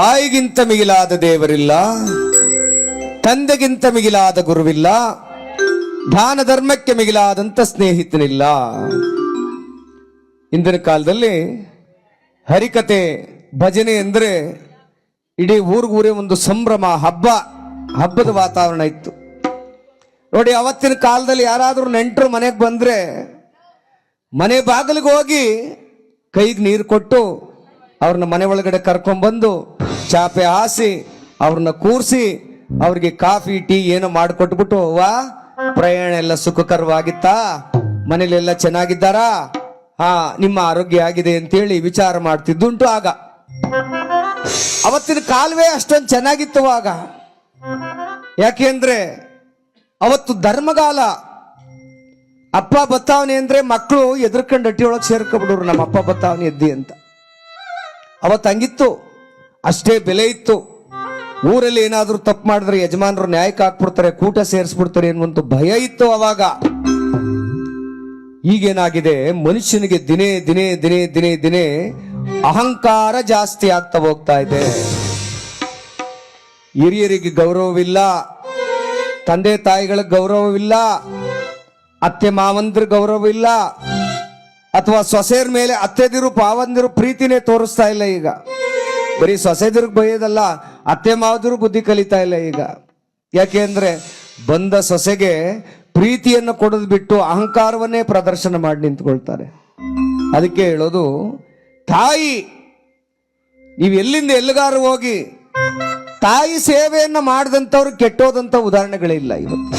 ತಾಯಿಗಿಂತ ಮಿಗಿಲಾದ ದೇವರಿಲ್ಲ, ತಂದೆಗಿಂತ ಮಿಗಿಲಾದ ಗುರುವಿಲ್ಲ ದಾನ ಧರ್ಮಕ್ಕೆ ಮಿಗಿಲಾದಂತ ಸ್ನೇಹಿತನಿಲ್ಲ. ಇಂದಿನ ಕಾಲದಲ್ಲಿ ಹರಿಕತೆ, ಭಜನೆ ಎಂದರೆ ಇಡೀ ಊರಿಗೂರೇ ಒಂದು ಸಂಭ್ರಮ, ಹಬ್ಬ, ಹಬ್ಬದ ವಾತಾವರಣ ಇತ್ತು. ನೋಡಿ, ಅವತ್ತಿನ ಕಾಲದಲ್ಲಿ ಯಾರಾದರೂ ನೆಂಟರು ಮನೆಗೆ ಬಂದ್ರೆ ಮನೆ ಬಾಗಿಲಿಗೆ ಹೋಗಿ ಕೈಗೆ ನೀರು ಕೊಟ್ಟು ಅವ್ರನ್ನ ಮನೆ ಒಳಗಡೆ ಕರ್ಕೊಂಡ್ಬಂದು ಚಾಪೆ ಹಾಸಿ ಅವ್ರನ್ನ ಕೂರಿಸಿ ಅವ್ರಿಗೆ ಕಾಫಿ, ಟೀ ಏನೋ ಮಾಡಿಕೊಟ್ಬಿಟ್ಟು ವಾ ಪ್ರಯಾಣ ಎಲ್ಲ ಸುಖಕರವಾಗಿತ್ತಾ? ಮನೇಲೆಲ್ಲ ಚೆನ್ನಾಗಿದ್ದಾರಾ? ಹಾ, ನಿಮ್ಮ ಆರೋಗ್ಯ ಆಗಿದೆ ಅಂತೇಳಿ ವಿಚಾರ ಮಾಡ್ತಿದ್ದುಂಟು ಆಗ. ಅವತ್ತಿನ ಕಾಲವೇ ಅಷ್ಟೊಂದು ಚೆನ್ನಾಗಿತ್ತು ಆಗ. ಯಾಕೆಂದ್ರೆ ಅವತ್ತು ಧರ್ಮಗಾಲ. ಅಪ್ಪ ಬತ್ತಾವನೆ ಅಂದ್ರೆ ಮಕ್ಕಳು ಎದುರ್ಕಂಡು ಅಟ್ಟಿ ಒಳಗೆ ಸೇರ್ಕೊಬಿಡೋರು ನಮ್ಮ ಅಪ್ಪ ಬತ್ತಾವನೆ ಎದ್ದಿ ಅಂತ. ಅವತ್ತು ಹಂಗಿತ್ತು. ಅಷ್ಟೇ ಬೆಲೆ ಇತ್ತು. ಊರಲ್ಲಿ ಏನಾದರೂ ತಪ್ಪು ಮಾಡಿದ್ರೆ ಯಜಮಾನರು ನ್ಯಾಯಕ್ಕೆ ಹಾಕ್ಬಿಡ್ತಾರೆ, ಕೂಟ ಸೇರಿಸ್ಬಿಡ್ತಾರೆ ಅನ್ನುವಂಥ ಭಯ ಇತ್ತು ಅವಾಗ. ಈಗೇನಾಗಿದೆ? ಮನುಷ್ಯನಿಗೆ ದಿನೇ ದಿನೇ ದಿನೇ ದಿನೇ ದಿನೇ ಅಹಂಕಾರ ಜಾಸ್ತಿ ಆಗ್ತಾ ಹೋಗ್ತಾ ಇದೆ. ಹಿರಿಯರಿಗೆ ಗೌರವವಿಲ್ಲ, ತಂದೆ ತಾಯಿಗಳ ಗೌರವವಿಲ್ಲ, ಅತ್ತೆ ಮಾವಂದ್ರ ಗೌರವವಿಲ್ಲ, ಅಥವಾ ಸೊಸೆಯರ ಮೇಲೆ ಅತ್ತೆದಿರು, ಪಾವಂದಿರು ಪ್ರೀತಿನೇ ತೋರಿಸ್ತಾ ಇಲ್ಲ ಈಗ. ಬರೀ ಸೊಸೆದ್ರಿಗೆ ಬೈಯೋದಲ್ಲ, ಅತ್ತೆ ಮಾವದ್ರು ಬುದ್ಧಿ ಕಲಿತಾ ಇಲ್ಲ ಈಗ. ಯಾಕೆಂದ್ರೆ ಬಂದ ಸೊಸೆಗೆ ಪ್ರೀತಿಯನ್ನು ಕೊಡೋದು ಬಿಟ್ಟು ಅಹಂಕಾರವನ್ನೇ ಪ್ರದರ್ಶನ ಮಾಡಿ ನಿಂತ್ಕೊಳ್ತಾರೆ. ಅದಕ್ಕೆ ಹೇಳೋದು, ತಾಯಿ, ನೀವು ಎಲ್ಲಿಂದ ಎಲ್ಲಿಗಾರು ಹೋಗಿ ತಾಯಿ ಸೇವೆಯನ್ನು ಮಾಡಿದಂಥವ್ರು ಕೆಟ್ಟೋದಂತ ಉದಾಹರಣೆಗಳಿಲ್ಲ ಇವತ್ತು.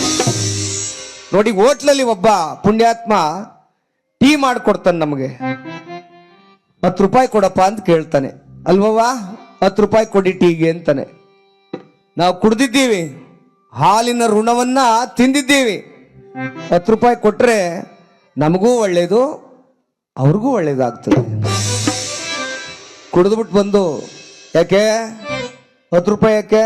ನೋಡಿ, ಹೋಟ್ಲಲ್ಲಿ ಒಬ್ಬ ಪುಣ್ಯಾತ್ಮ ಟೀ ಮಾಡ್ಕೊಡ್ತಾನೆ ನಮಗೆ. ಹತ್ತು ರೂಪಾಯಿ ಕೊಡಪ್ಪ ಅಂತ ಕೇಳ್ತಾನೆ. ಅಲ್ವವ್ವ? ಹತ್ತು ರೂಪಾಯಿ ಕೊಡಿ ಟೀಗೆ ಅಂತಾನೆ. ನಾವು ಕುಡ್ದಿದ್ದೀವಿ. ಹಾಲಿನ ಋಣವನ್ನ ತಿಂದಿದ್ದೀವಿ. ಹತ್ತು ರೂಪಾಯಿ ಕೊಟ್ಟರೆ ನಮಗೂ ಒಳ್ಳೆಯದು ಅವ್ರಿಗೂ ಒಳ್ಳೇದಾಗ್ತದೆ. ಕುಡಿದ್ಬಿಟ್ಟು ಬಂದು, ಯಾಕೆ? ಹತ್ತು ರೂಪಾಯಿ ಯಾಕೆ?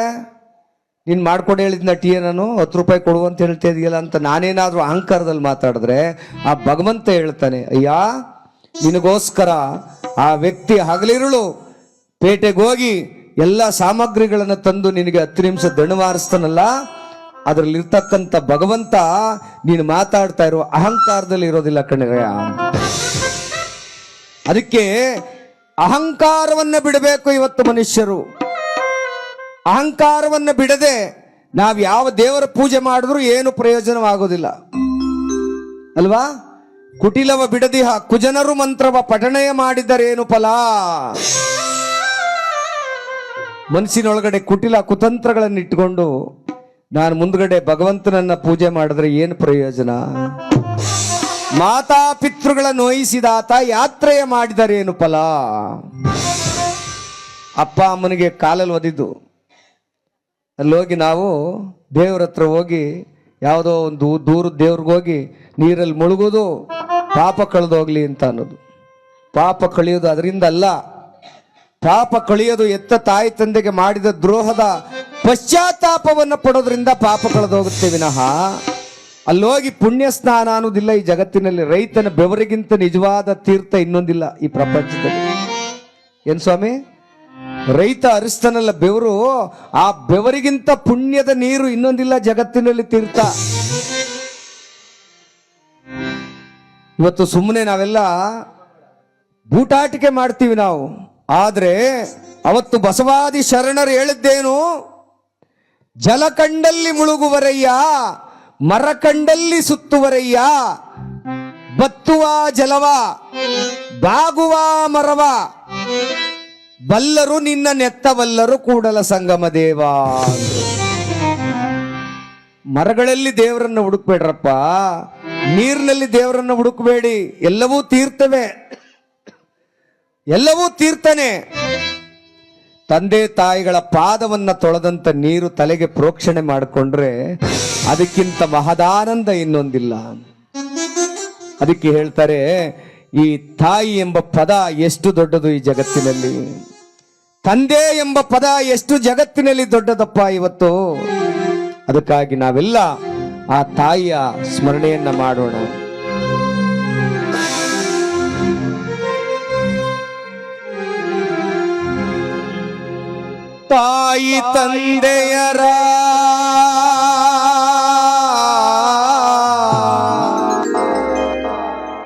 ನೀನು ಮಾಡ್ಕೊಡಿ ಹೇಳಿದ್ನ ಟೀ ನಾನು, ಹತ್ತು ರೂಪಾಯಿ ಕೊಡು ಅಂತ ಹೇಳ್ತಾ ಇದೆಯಲ್ಲ ಅಂತ ನಾನೇನಾದರೂ ಅಹಂಕಾರದಲ್ಲಿ ಮಾತಾಡಿದ್ರೆ ಆ ಭಗವಂತ ಹೇಳ್ತಾನೆ, ಅಯ್ಯ, ನಿನಗೋಸ್ಕರ ಆ ವ್ಯಕ್ತಿ ಹಗಲಿರುಳು ಪೇಟೆಗೆ ಹೋಗಿ ಎಲ್ಲ ಸಾಮಗ್ರಿಗಳನ್ನು ತಂದು ನಿನಗೆ ಹತ್ತು ನಿಮಿಷ ದಣವಾರಿಸ್ತಾನಲ್ಲ ಅದರಲ್ಲಿ ಇರ್ತಕ್ಕಂಥ ಭಗವಂತ ನೀನು ಮಾತಾಡ್ತಾ ಇರೋ ಅಹಂಕಾರದಲ್ಲಿ ಇರೋದಿಲ್ಲ ಕಣಯ್ಯ ಅದಕ್ಕೆ ಅಹಂಕಾರವನ್ನ ಬಿಡಬೇಕು ಇವತ್ತು ಮನುಷ್ಯರು. ಅಹಂಕಾರವನ್ನ ಬಿಡದೆ ನಾವು ಯಾವ ದೇವರ ಪೂಜೆ ಮಾಡಿದ್ರು ಏನು ಪ್ರಯೋಜನವಾಗೋದಿಲ್ಲ. ಅಲ್ವಾ? ಕುಟಿಲವ ಬಿಡದಿಹ ಕುಜನರು ಮಂತ್ರವ ಪಠಣೆಯ ಮಾಡಿದರೇನು ಫಲ? ಮನಸ್ಸಿನೊಳಗಡೆ ಕುಟಿಲ ಕುತಂತ್ರಗಳನ್ನು ಇಟ್ಟುಕೊಂಡು ನಾನು ಮುಂದ್ಗಡೆ ಭಗವಂತನನ್ನ ಪೂಜೆ ಮಾಡಿದ್ರೆ ಏನು ಪ್ರಯೋಜನ? ಮಾತಾ ಪಿತೃಗಳ ನೋಯಿಸಿದಾತ ಯಾತ್ರೆಯ ಮಾಡಿದರೆ ಏನು ಫಲ? ಅಪ್ಪ ಅಮ್ಮನಿಗೆ ಕಾಲಲ್ಲಿ ಒದಿದ್ದು. ಅಲ್ಲೋಗಿ ನಾವು ದೇವ್ರ ಹತ್ರ ಹೋಗಿ ಯಾವುದೋ ಒಂದು ದೂರ ದೇವ್ರಿಗೆ ಹೋಗಿ ನೀರಲ್ಲಿ ಮುಳುಗೋದು, ಪಾಪ ಕಳೆದೋಗ್ಲಿ ಅಂತ ಅನ್ನೋದು. ಪಾಪ ಕಳೆಯೋದು ಅದರಿಂದ ಅಲ್ಲ ಪಾಪ ಕಳಿಯೋದು ಎತ್ತ ತಾಯಿ ತಂದೆಗೆ ಮಾಡಿದ ದ್ರೋಹದ ಪಶ್ಚಾತ್ತಾಪವನ್ನು ಪಡೋದ್ರಿಂದ ಪಾಪ ಕಳೆದೋಗುತ್ತೆ ವಿನಃ. ಅಲ್ಲೋಗಿ ಪುಣ್ಯ ಸ್ನಾನ ಅನ್ನೋದಿಲ್ಲ ಈ ಜಗತ್ತಿನಲ್ಲಿ. ರೈತನ ಬೆವರಿಗಿಂತ ನಿಜವಾದ ತೀರ್ಥ ಇನ್ನೊಂದಿಲ್ಲ ಈ ಪ್ರಪಂಚದಲ್ಲಿ. ಏನ್ ಸ್ವಾಮಿ? ರೈತ ಅರಿಸ್ತಾನಲ್ಲ ಬೆವರು, ಆ ಬೆವರಿಗಿಂತ ಪುಣ್ಯದ ನೀರು ಇನ್ನೊಂದಿಲ್ಲ ಜಗತ್ತಿನಲ್ಲಿ ತೀರ್ಥ. ಇವತ್ತು ಸುಮ್ಮನೆ ನಾವೆಲ್ಲ ಬೂಟಾಟಿಕೆ ಮಾಡ್ತೀವಿ ನಾವು. ಆದ್ರೆ ಅವತ್ತು ಬಸವಾದಿ ಶರಣರು ಹೇಳಿದ್ದೇನು? ಜಲಕಂಡಲ್ಲಿ ಮುಳುಗುವರಯ್ಯ, ಮರಕಂಡಲ್ಲಿ ಸುತ್ತುವರಯ್ಯ, ಬತ್ತುವ ಜಲವ, ಬಾಗುವ ಮರವ, ಬಲ್ಲರು ನಿನ್ನ ನೆತ್ತವಲ್ಲರು ಕೂಡಲ ಸಂಗಮ ದೇವ ಮರಗಳಲ್ಲಿ ದೇವರನ್ನ ಹುಡುಕ್ಬೇಡ್ರಪ್ಪ, ನೀರಿನಲ್ಲಿ ದೇವರನ್ನ ಹುಡುಕಬೇಡಿ, ಎಲ್ಲವೂ ತೀರ್ಥವೇ ಎಲ್ಲವೂ ತೀರ್ಥನೆ. ತಂದೆ ತಾಯಿಗಳ ಪಾದವನ್ನ ತೊಳೆದಂತ ನೀರು ತಲೆಗೆ ಪ್ರೋಕ್ಷಣೆ ಮಾಡಿಕೊಂಡ್ರೆ ಅದಕ್ಕಿಂತ ಮಹದಾನಂದ ಇನ್ನೊಂದಿಲ್ಲ. ಅದಕ್ಕೆ ಹೇಳ್ತಾರೆ, ಈ ತಾಯಿ ಎಂಬ ಪದ ಎಷ್ಟು ದೊಡ್ಡದು ಈ ಜಗತ್ತಿನಲ್ಲಿ? ತಂದೆ ಎಂಬ ಪದ ಎಷ್ಟು ಜಗತ್ತಿನಲ್ಲಿ ದೊಡ್ಡದಪ್ಪ ಇವತ್ತು? ಅದಕ್ಕಾಗಿ ನಾವೆಲ್ಲ ಆ ತಾಯಿಯ ಸ್ಮರಣೆಯನ್ನ ಮಾಡೋಣ. ತಾಯಿ ತಂದೆಯರ.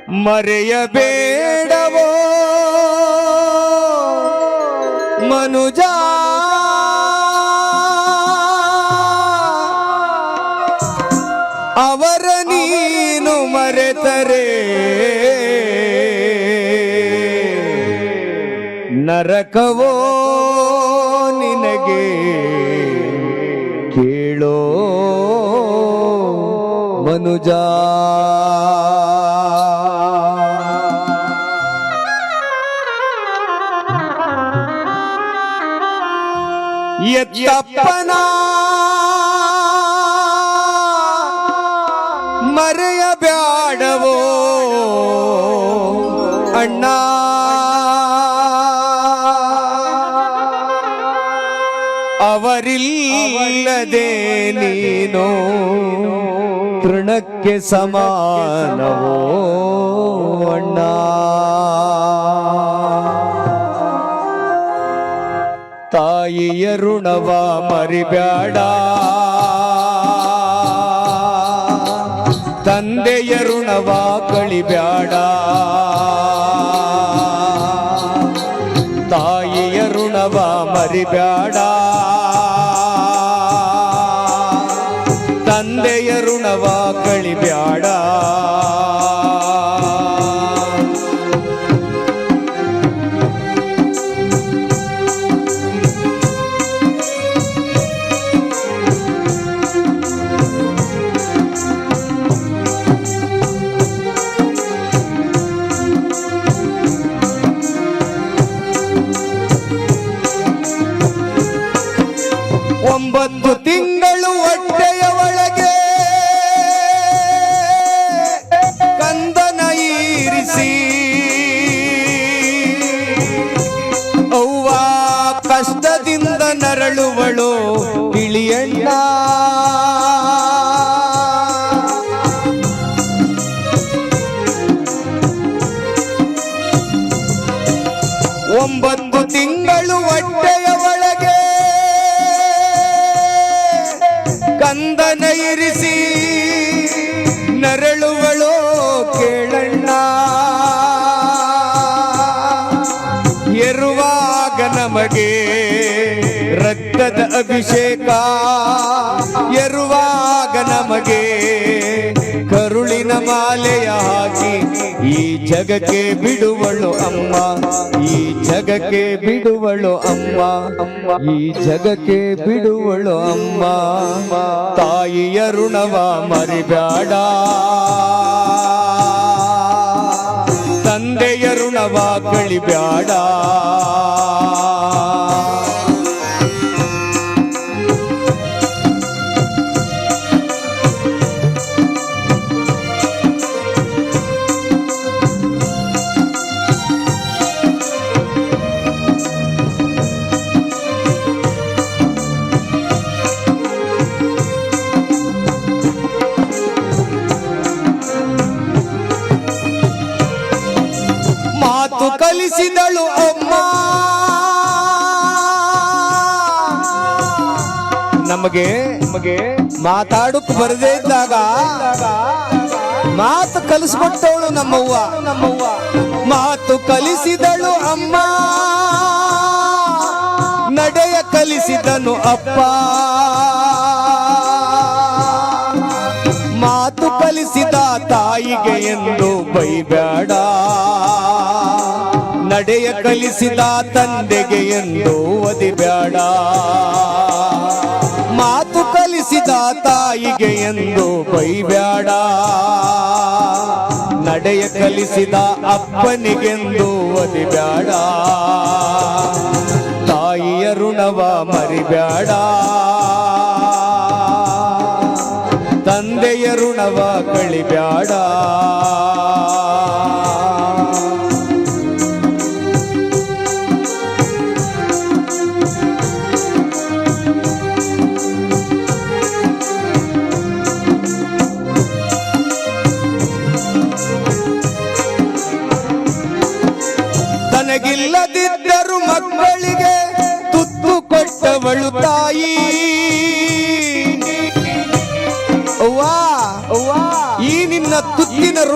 ಮರೆಯಬೇಡವೋ. ಮನುಜ. ಅವರ ನೀನು ಮರೆತರೆ. ನರಕವೋ. ಎತ್ತಪ್ಪನ ಮರೆಯಬ್ಯಾಡವೋ ಅಣ್ಣ ಅವರಿಲ್ಲದೆ ನೀನು ತೃಣಕ್ಕೆ ಸಮಾನವೋ ಅಣ್ಣ ತಾಯಿಯ ಋಣವ ಮರಿಬ್ಯಾಡ ತಂದೆಯ ಋಣವ ಕಳಿಬ್ಯಾಡ ತಾಯಿಯ ಋಣವ ಮರಿಬ್ಯಾಡ ನರಳುವಳು ತಿಳಿಯಣ್ಣ ಒಂಬತ್ತು ತಿಂಗಳು ಹೊಟ್ಟೆಯ ಒಳಗೆ ಕಂದನ ಇರಿಸಿ ರಕ್ತದ ಅಭಿಷೇಕ ಎರುವಾಗ ನಮಗೆ ಕರುಳಿನ ಮಾಲೆಯ ಈ ಜಗಕ್ಕೆ ಬಿಡುವಳು ಅಮ್ಮ, ಈ ಜಗಕ್ಕೆ ಬಿಡುವಳು ಅಮ್ಮ, ಈ ಜಗಕ್ಕೆ ಬಿಡುವಳು ಅಮ್ಮ. ತಾಯಿಯ ಋಣವ ಮರಿಬೇಡ ತಂದೆಯ ಋಣವ ಕಳಿಬ್ಯಾಡ. ಕಲಿಸಿದಳು ಅಮ್ಮ. ನಮಗೆ ನಮಗೆ ಮಾತಾಡಕ್ ಬರದೇ ಇದ್ದಾಗ ಮಾತು ಕಲಿಸ್ಕೊಟ್ಟವಳು ನಮ್ಮವ್ವ. ನಮ್ಮವ್ವ ಮಾತು ಕಲಿಸಿದಳು ಅಮ್ಮ. ನಡೆಯ ಕಲಿಸಿದನು ಅಪ್ಪ. ಮಾತು ಕಲಿಸಿದ ತಾಯಿಗೆ ಎಂದು ಬೈಬ್ಯಾಡ ನಡೆಯ ಕಲಿಸಿದ ತಂದೆಗೆ ಎಂದು ಓದಿಬೇಡ. ಮಾತು ಕಲಿಸಿದ ತಾಯಿಗೆ ಎಂದು ಬೈಬೇಡ. ನಡೆಯ ಕಲಿಸಿದ ಅಪ್ಪನಿಗೆಂದು ಓದಿಬೇಡ. ತಾಯಿಯ ಋಣವ ಮರಿಬೇಡ. ತಂದೆಯ ಋಣವ ಕಳಿಬ್ಯಾಡ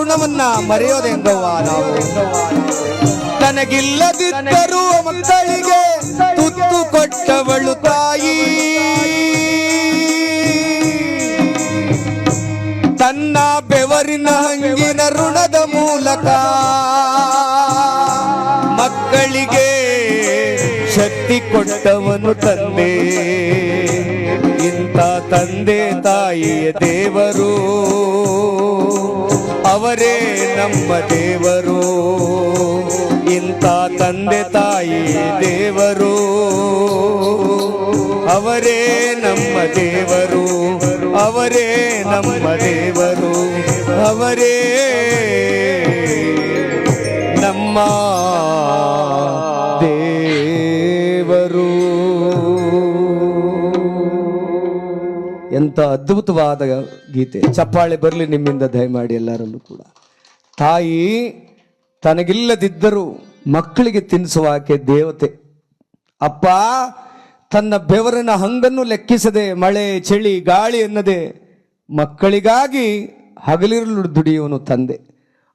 ದಿನವನ್ನ ಮರೆಯೋದೆ ಹೆಂಗವ್ವ ನಾವು. ತನಗಿಲ್ಲದಿದ್ದರೂ ಮಕ್ಕಳಿಗೆ ತುತ್ತು ಕೊಟ್ಟವಳು ತಾಯಿ. ತನ್ನ ಬೆವರಿನ ಹಂಗಿನ ಋಣದ ಮೂಲಕ ಮಕ್ಕಳಿಗೆ ಶಕ್ತಿ ಕೊಟ್ಟವನು ತಂದೆ. ಇಂಥ ತಂದೆ ತಾಯಿಯ ದೇವರು. ಅವರೇ ನಮ್ಮ ದೇವರು. ಇಂಥ ತಂದೆ ತಾಯಿ ದೇವರು. ಅವರೇ ನಮ್ಮ ದೇವರು. ಅವರೇ ನಮ್ಮ ದೇವರು. ಅವರೇ ನಮ್ಮ ಎಂತ ಅದ್ಭುತವಾದ ಗೀತೆ. ಚಪ್ಪಾಳೆ ಬರಲಿ ನಿಮ್ಮಿಂದ ದಯಮಾಡಿ ಎಲ್ಲರಲ್ಲೂ ಕೂಡ. ತಾಯಿ, ತನಗಿಲ್ಲದಿದ್ದರೂ ಮಕ್ಕಳಿಗೆ ತಿನ್ನಿಸುವ ಆಕೆ ದೇವತೆ. ಅಪ್ಪ, ತನ್ನ ಬೆವರಿನ ಹಂಗನ್ನು ಲೆಕ್ಕಿಸದೆ ಮಳೆ, ಚಳಿ, ಗಾಳಿ ಎನ್ನದೆ ಮಕ್ಕಳಿಗಾಗಿ ಹಗಲಿರಲು ದುಡಿಯುವನು ತಂದೆ.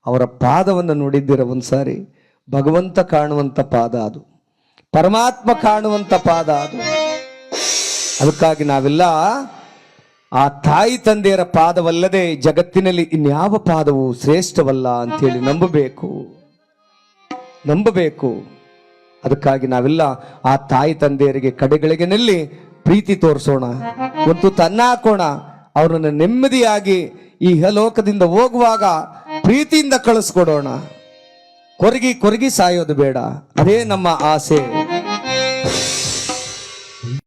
ಅವರ ಪಾದವನ್ನು ನೋಡಿದ್ದೀರ ಒಂದ್ಸಾರಿ? ಭಗವಂತ ಕಾಣುವಂತ ಪಾದ ಅದು. ಪರಮಾತ್ಮ ಕಾಣುವಂತ ಪಾದ ಅದು. ಅದಕ್ಕಾಗಿ ನಾವೆಲ್ಲ ಆ ತಾಯಿ ತಂದೆಯರ ಪಾದವಲ್ಲದೆ ಜಗತ್ತಿನಲ್ಲಿ ಇನ್ಯಾವ ಪಾದವು ಶ್ರೇಷ್ಠವಲ್ಲ ಅಂತೇಳಿ ನಂಬಬೇಕು. ನಂಬಬೇಕು. ಅದಕ್ಕಾಗಿ ನಾವೆಲ್ಲ ಆ ತಾಯಿ ತಂದೆಯರಿಗೆ ಕಡೆಗಳಿಗೆನಲ್ಲಿ ಪ್ರೀತಿ ತೋರಿಸೋಣ. ಮತ್ತು ತನ್ನ ಹಾಕೋಣ ಅವರನ್ನು ನೆಮ್ಮದಿಯಾಗಿ ಈ ಹಲೋಕದಿಂದ ಹೋಗುವಾಗ ಪ್ರೀತಿಯಿಂದ ಕಳಿಸ್ಕೊಡೋಣ. ಕೊರಗಿ ಕೊರಗಿ ಸಾಯೋದು ಬೇಡ. ಅದೇ ನಮ್ಮ ಆಸೆ.